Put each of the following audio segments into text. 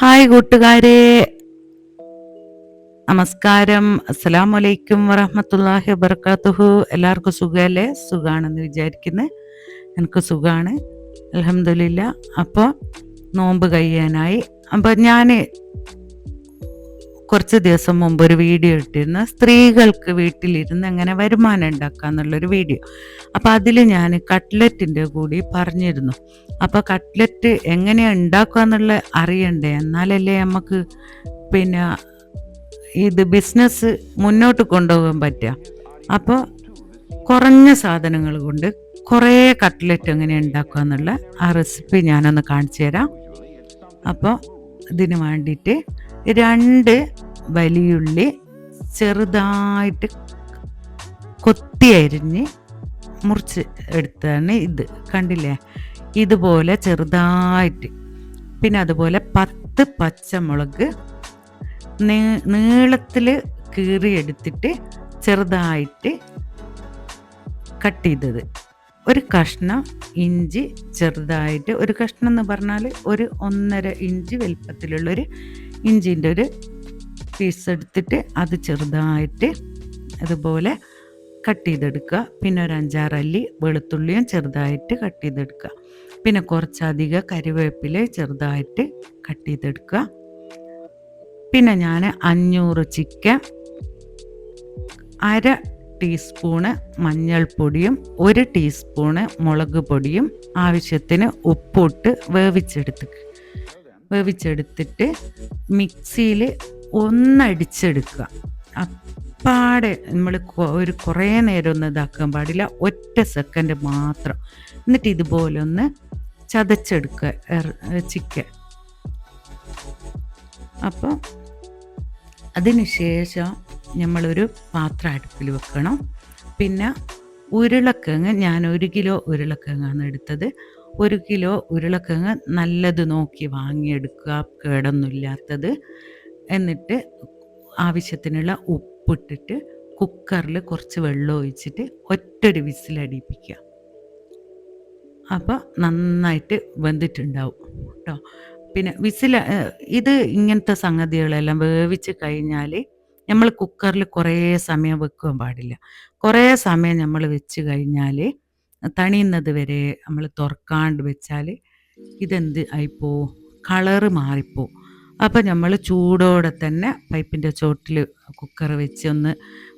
Hi കൂട്ടുകാരെ. നമസ്കാരം. അസ്സലാം വലൈക്കും വറഹമത്തല്ലാഹി വബർക്കാത്തുഹു എല്ലാവർക്കും സുഖമല്ലേ സുഖാണെന്ന് വിചാരിക്കുന്നത് എനിക്ക് സുഖമാണ് അലഹമില്ല അപ്പോൾ നോമ്പ് കഴിയാനായി. അപ്പോൾ ഞാൻ കുറച്ച് ദിവസം മുമ്പ് ഒരു വീഡിയോ ഇട്ടിരുന്ന. സ്ത്രീകൾക്ക് വീട്ടിലിരുന്ന് എങ്ങനെ വരുമാനം ഉണ്ടാക്കുക എന്നുള്ളൊരു വീഡിയോ. അപ്പോൾ അതിൽ ഞാൻ കട്ട്ലറ്റിന്റെ കൂടി പറഞ്ഞിരുന്നു. അപ്പോൾ കട്ട്ലറ്റ് എങ്ങനെയാണ് ഉണ്ടാക്കുക എന്നുള്ള അറിയണ്ടേ? എന്നാലല്ലേ നമുക്ക് പിന്നെ ഇത് ബിസിനസ് മുന്നോട്ട് കൊണ്ടുപോകാൻ പറ്റുക. അപ്പോൾ കുറഞ്ഞ സാധനങ്ങൾ കൊണ്ട് കുറേ കട്ട്ലറ്റ് എങ്ങനെ ഉണ്ടാക്കുക എന്നുള്ള ആ റെസിപ്പി ഞാനൊന്ന് കാണിച്ചു തരാം. അപ്പോൾ ഇതിന് വേണ്ടിയിട്ട് രണ്ട് വലിയുള്ളി ചെറുതായിട്ട് കൊത്തി അരിഞ്ഞ് മുറിച്ച് എടുത്താണ് ഇത്. കണ്ടില്ലേ? ഇതുപോലെ ചെറുതായിട്ട്. പിന്നെ അതുപോലെ പത്ത് പച്ചമുളക് നീളത്തിൽ കീറി എടുത്തിട്ട് ചെറുതായിട്ട് കട്ട് ചെയ്തത്. ഒരു കഷ്ണം ഇഞ്ചി ചെറുതായിട്ട് ഒരു കഷ്ണം എന്ന് പറഞ്ഞാൽ ഒരു ഒന്നര ഇഞ്ച് വലിപ്പത്തിലുള്ളൊരു ഇഞ്ചിന്റെ ഒരു പീസ് എടുത്തിട്ട് അത് ചെറുതായിട്ട് അതുപോലെ കട്ട് ചെയ്തെടുക്കുക. പിന്നെ ഒരു അഞ്ചാറല്ലി വെളുത്തുള്ളിയും ചെറുതായിട്ട് കട്ട് ചെയ്തെടുക്കുക. പിന്നെ കുറച്ചധികം കരിവേപ്പില ചെറുതായിട്ട് കട്ട് ചെയ്തെടുക്കുക. പിന്നെ ഞാൻ അഞ്ഞൂറ് ചിക്കൻ അര ടീസ്പൂണ് മഞ്ഞൾപ്പൊടിയും ഒരു ടീസ്പൂണ് മുളക് പൊടിയും ആവശ്യത്തിന് ഉപ്പിട്ട് വേവിച്ചെടുത്ത് വേവിച്ചെടുത്തിട്ട് മിക്സിയിൽ ഒന്നടിച്ചെടുക്കുക. അപ്പാടെ നമ്മൾ ഒരു കുറേ നേരം ഒന്നും ഇതാക്കാൻ പാടില്ല. ഒറ്റ സെക്കൻഡ് മാത്രം. എന്നിട്ട് ഇതുപോലെ ഒന്ന് ചതച്ചെടുക്കുക ചിക്കൻ. അപ്പോൾ അതിന് ശേഷം നമ്മളൊരു പാത്രം അടുപ്പിൽ വെക്കണം. പിന്നെ ഉരുളക്കിഴങ്ങ് ഞാൻ ഒരു കിലോ ഉരുളക്കിഴങ്ങാണ് എടുത്തത്. ഒരു കിലോ ഉരുളക്കിഴങ്ങ് നല്ലത് നോക്കി വാങ്ങിയെടുക്കുക. കേടൊന്നുമില്ലാത്തത്. എന്നിട്ട് ആവശ്യത്തിനുള്ള ഉപ്പിട്ടിട്ട് കുക്കറിൽ കുറച്ച് വെള്ളം ഒഴിച്ചിട്ട് ഒറ്റൊരു വിസിലടിപ്പിക്കുക. അപ്പോൾ നന്നായിട്ട് വെന്തിട്ടുണ്ടാവും കേട്ടോ. പിന്നെ വിസിൽ ഇത് ഇങ്ങനത്തെ സംഗതികളെല്ലാം വേവിച്ച് കഴിഞ്ഞാൽ നമ്മൾ കുക്കറിൽ കുറേ സമയം വെക്കാൻ പാടില്ല. കുറേ സമയം നമ്മൾ വെച്ച് കഴിഞ്ഞാൽ തണിയുന്നത് വരെ നമ്മൾ തുറക്കാണ്ട് വെച്ചാൽ ഇതെന്ത് ആയിപ്പോ? കളറ് മാറിപ്പോ. അപ്പം നമ്മൾ ചൂടോടെ തന്നെ പൈപ്പിന്റെ ചോട്ടിൽ കുക്കർ വെച്ച് ഒന്ന്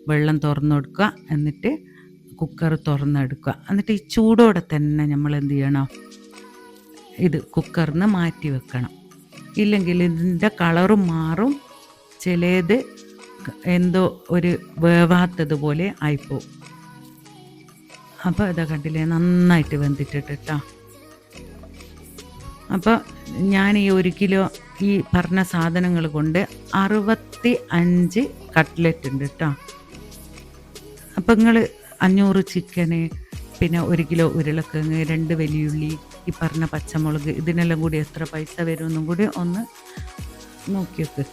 വെള്ളം തുറന്നു കൊടുക്കുക. എന്നിട്ട് കുക്കർ തുറന്നെടുക്കുക. എന്നിട്ട് ഈ ചൂടോടെ തന്നെ നമ്മൾ എന്ത് ചെയ്യണം? ഇത് കുക്കറിന് മാറ്റി വെക്കണം. ഇല്ലെങ്കിൽ ഇതിന്റെ കളറും മാറും. ചിലത് എന്തോ ഒരു വേവാത്തതുപോലെ ആയിപ്പോവും. അപ്പോൾ ഇതാ കണ്ടില്ലേ നന്നായിട്ട് വെന്തിട്ടിട്ട് കേട്ടോ അപ്പോൾ ഞാൻ ഈ ഒരു കിലോ ഈ പറഞ്ഞ സാധനങ്ങൾ കൊണ്ട് അറുപത്തി അഞ്ച് കട്ട്ലറ്റ് ഉണ്ട് കേട്ടോ അപ്പം നിങ്ങൾ അഞ്ഞൂറ് ചിക്കന് പിന്നെ ഒരു കിലോ ഉരുളക്കിഴങ്ങ് രണ്ട് വലിയുള്ളി ഈ പറഞ്ഞ പച്ചമുളക് ഇതിനെല്ലാം കൂടി എത്ര പൈസ വരുമെന്നും കൂടി ഒന്ന് നോക്കി വെക്ക്.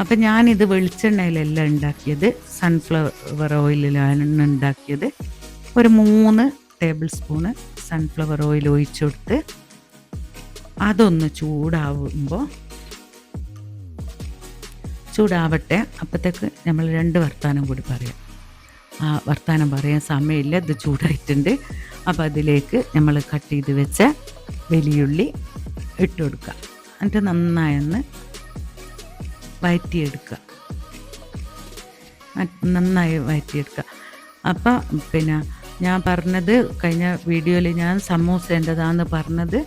അപ്പം ഞാനിത് വെളിച്ചെണ്ണയിലല്ല ഉണ്ടാക്കിയത് സൺഫ്ലവർ ഓയിലിലാണ് ഉണ്ടാക്കിയത്. ഒരു മൂന്ന് ടേബിൾ സ്പൂണ് സൺഫ്ലവർ ഓയിൽ ഒഴിച്ചു കൊടുത്ത് അതൊന്ന് ചൂടാവുമ്പോൾ ചൂടാവട്ടെ. അപ്പോഴത്തേക്ക് നമ്മൾ രണ്ട് വർത്താനം കൂടി പറയാം. ആ വർത്താനം പറയാൻ സമയമില്ല ഇത് ചൂടായിട്ടുണ്ട്. അപ്പോൾ അതിലേക്ക് നമ്മൾ കട്ട് ചെയ്ത് വെച്ച വലിയുള്ളി ഇട്ട് കൊടുക്കുക. എന്നിട്ട് നന്നായൊന്ന് വയറ്റിയെടുക്കുക. നന്നായി വയറ്റിയെടുക്കുക. അപ്പോൾ പിന്നെ ഞാൻ പറഞ്ഞത് കഴിഞ്ഞ വീഡിയോയിൽ ഞാൻ സമൂസേന്റെതാന്ന് പറഞ്ഞത്.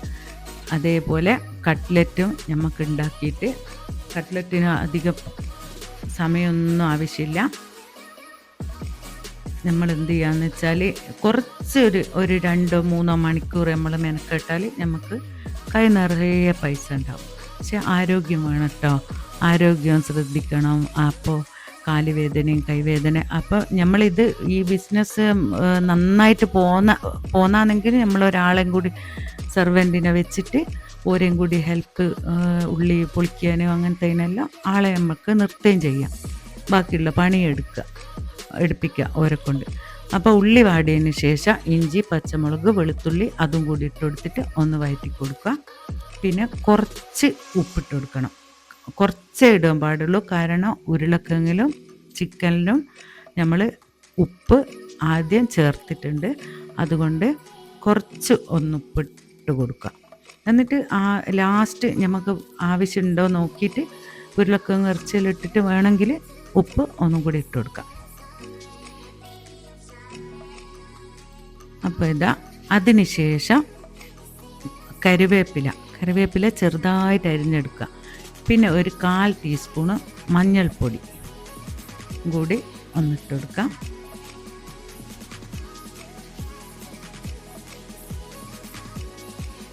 അതേപോലെ കട്ട്ലറ്റും നമുക്ക് ഉണ്ടാക്കിയിട്ട് കട്ട്ലറ്റിന് അധികം സമയമൊന്നും ആവശ്യമില്ല. നമ്മൾ എന്ത് ചെയ്യാന്ന് വെച്ചാൽ കുറച്ച് ഒരു ഒരു രണ്ടോ മൂന്നോ മണിക്കൂർ നമ്മൾ മെനക്കെട്ടാൽ നമുക്ക് കൈ നിറയെ പൈസ ഉണ്ടാവും പക്ഷെ ആരോഗ്യം വേണം കേട്ടോ ആരോഗ്യം ശ്രദ്ധിക്കണം. അപ്പോൾ കാലുവേദനയും കൈവേദന. അപ്പോൾ നമ്മളിത് ഈ ബിസിനസ് നന്നായിട്ട് പോന്ന പോന്നാണെങ്കിൽ നമ്മൾ ഒരാളെയും കൂടി സെർവന്റിനെ വെച്ചിട്ട് ഓരേം കൂടി ഹെൽപ്പ് ഉള്ളി പൊളിക്കാനോ അങ്ങനത്തേനെല്ലാം ആളെ നമുക്ക് നിർത്തുകയും ചെയ്യാം. ബാക്കിയുള്ള പണിയെടുക്കുക എടുപ്പിക്കുക ഓരെ കൊണ്ട്. അപ്പോൾ ഉള്ളി വാടിയതിന് ശേഷം ഇഞ്ചി പച്ചമുളക് വെളുത്തുള്ളി അതും കൂടി ഇട്ട് കൊടുത്തിട്ട് ഒന്ന് വയറ്റി കൊടുക്കുക പിന്നെ കുറച്ച് ഉപ്പിട്ട് കൊടുക്കണം. കുറച്ചേ ഇടാൻ പാടുള്ളൂ. കാരണം ഉരുളക്കിഴങ്ങിലും ചിക്കനിലും നമ്മൾ ഉപ്പ് ആദ്യം ചേർത്തിട്ടുണ്ട്. അതുകൊണ്ട് കുറച്ച് ഒന്ന് ഉപ്പിട്ട് കൊടുക്കുക. എന്നിട്ട് ആ ലാസ്റ്റ് നമുക്ക് ആവശ്യമുണ്ടോ നോക്കിയിട്ട് ഉരുളക്കിഴങ്ങ് ഇറച്ചിയിലിട്ടിട്ട് വേണമെങ്കിൽ ഉപ്പ് ഒന്നും കൂടി ഇട്ട് കൊടുക്കാം അപ്പോൾ ഇതാ അതിന് ശേഷം കരുവേപ്പില കറിവേപ്പില ചെറുതായിട്ട് അരിഞ്ഞെടുക്കുക. പിന്നെ ഒരു കാൽ ടീസ്പൂണ് മഞ്ഞൾപ്പൊടി കൂടി ഒന്നിട്ട് കൊടുക്കാം.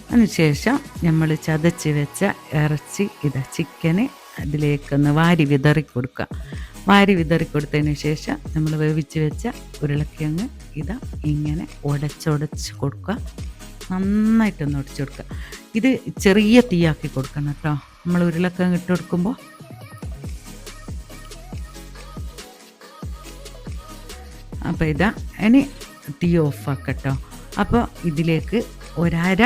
അതിനുശേഷം നമ്മൾ ചതച്ച് വെച്ച ഇറച്ചി ഇതാ ചിക്കന് അതിലേക്കൊന്ന് വാരി വിതറി കൊടുക്കുക. വാരി വിതറി കൊടുത്തതിന് ശേഷം നമ്മൾ വേവിച്ച് വെച്ച ഉരുളക്കിഴങ്ങ് ഇതാ ഇങ്ങനെ ഉടച്ചുടച്ച് കൊടുക്കുക. നന്നായിട്ടൊന്ന് ഉടച്ചു കൊടുക്കുക. ഇത് ചെറിയ തീയാക്കി കൊടുക്കണം കേട്ടോ. നമ്മൾ ഉരുളക്കിഴങ്ങ് ഇട്ട് കൊടുക്കുമ്പോൾ അപ്പോൾ ഇതാ ഇനി തീ ഓഫാക്കട്ടോ അപ്പോൾ ഇതിലേക്ക് ഒരര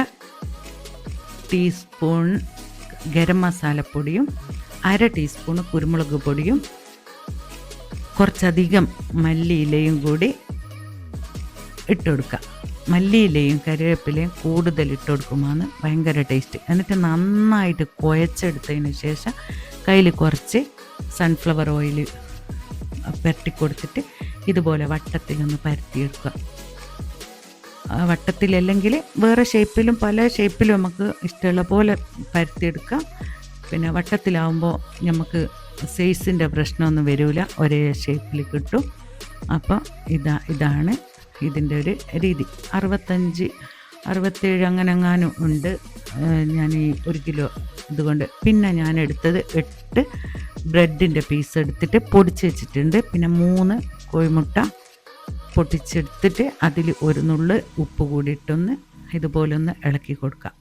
ടീസ്പൂൺ ഗരം മസാലപ്പൊടിയും അര ടീസ്പൂൺ കുരുമുളക് പൊടിയും കുറച്ചധികം മല്ലിയിലയും കൂടി ഇട്ട് മല്ലിയിലയും കറിവേപ്പിലയും കൂടുതൽ ഇട്ട് കൊടുക്കുമ്പോൾ ഭയങ്കര ടേസ്റ്റ് എന്നിട്ട് നന്നായിട്ട് കുഴച്ചെടുത്തതിന് ശേഷം കയ്യിൽ കുറച്ച് സൺഫ്ലവർ ഓയിൽ പുരട്ടി കൊടുത്തിട്ട് ഇതുപോലെ വട്ടത്തിലൊന്ന് പരത്തിയെടുക്കുക. വട്ടത്തിലല്ലെങ്കിൽ വേറെ ഷേപ്പിലും പല ഷേപ്പിലും നമുക്ക് ഇഷ്ടമുള്ള പോലെ പരത്തിയെടുക്കാം. പിന്നെ വട്ടത്തിലാവുമ്പോൾ നമുക്ക് സൈസിന്റെ പ്രശ്നമൊന്നും വരില്ല. ഒരേ ഷേപ്പിൽ കിട്ടും. അപ്പോൾ ഇതാ ഇതാണ് ഇതിന്റെ ഒരു രീതി. അറുപത്തഞ്ച് അറുപത്തേഴ് അങ്ങനെ എങ്ങാനും ഉണ്ട്. ഞാൻ ഈ ഒരു കിലോ ഇതുകൊണ്ട്. പിന്നെ ഞാൻ എടുത്തത് എട്ട് ബ്രെഡിന്റെ പീസ് എടുത്തിട്ട് പൊടിച്ച് വെച്ചിട്ടുണ്ട്. പിന്നെ മൂന്ന് കോഴിമുട്ട പൊട്ടിച്ചെടുത്തിട്ട് അതിൽ ഒരു നുള്ള് ഉപ്പ് കൂടിയിട്ടൊന്ന് ഇതുപോലെ ഒന്ന് ഇളക്കി കൊടുക്കാം.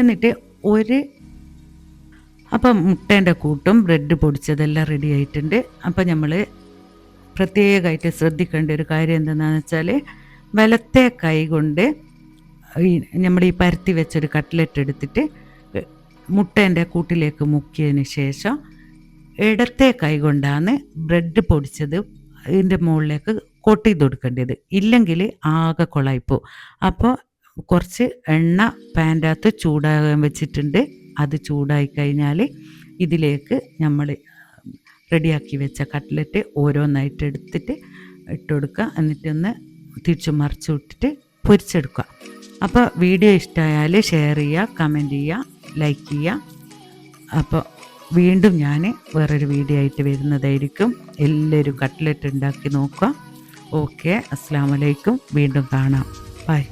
എന്നിട്ട് ഒരു അപ്പം മുട്ടേന്റെ കൂട്ടും ബ്രെഡ് പൊടിച്ചതെല്ലാം റെഡി ആയിട്ടുണ്ട്. അപ്പം നമ്മൾ പ്രത്യേകമായിട്ട് ശ്രദ്ധിക്കേണ്ട ഒരു കാര്യം എന്താണെന്ന് വെച്ചാൽ വലത്തെ കൈ കൊണ്ട് ഈ നമ്മൾ ഈ പരത്തി വെച്ചൊരു കട്ട്ലറ്റ് എടുത്തിട്ട് മുട്ടേന്റെ കൂട്ടിലേക്ക് മുക്കിയതിന് ശേഷം ഇടത്തെ കൈ കൊണ്ടാണ് ബ്രെഡ് പൊടിച്ചത് ഇതിന്റെ മുകളിലേക്ക് കൊട്ടി കൊടുക്കേണ്ടത്. ഇല്ലെങ്കിൽ ആകെ കൊളായിപ്പോ അപ്പോൾ കുറച്ച് എണ്ണ പാന്റെ അകത്ത് ചൂടാകാൻ വെച്ചിട്ടുണ്ട്. അത് ചൂടായി കഴിഞ്ഞാൽ ഇതിലേക്ക് നമ്മൾ റെഡിയാക്കി വെച്ച കട്ട്ലറ്റ് ഓരോന്നായിട്ട് എടുത്തിട്ട് ഇട്ട് കൊടുക്കുക എന്നിട്ടൊന്ന് തിരിച്ചു മറിച്ച് വിട്ടിട്ട് പൊരിച്ചെടുക്കുക. അപ്പോൾ വീഡിയോ ഇഷ്ടമായാൽ ഷെയർ ചെയ്യുക കമന്റ് ചെയ്യുക ലൈക്ക് ചെയ്യുക. അപ്പോൾ വീണ്ടും ഞാൻ വേറൊരു വീഡിയോ ആയിട്ട് വരുന്നതായിരിക്കും. എല്ലാവരും കട്ട്ലറ്റ് ഉണ്ടാക്കി നോക്കുക. ഓക്കെ അസ്സാം വലൈക്കും വീണ്ടും കാണാം. ബൈ.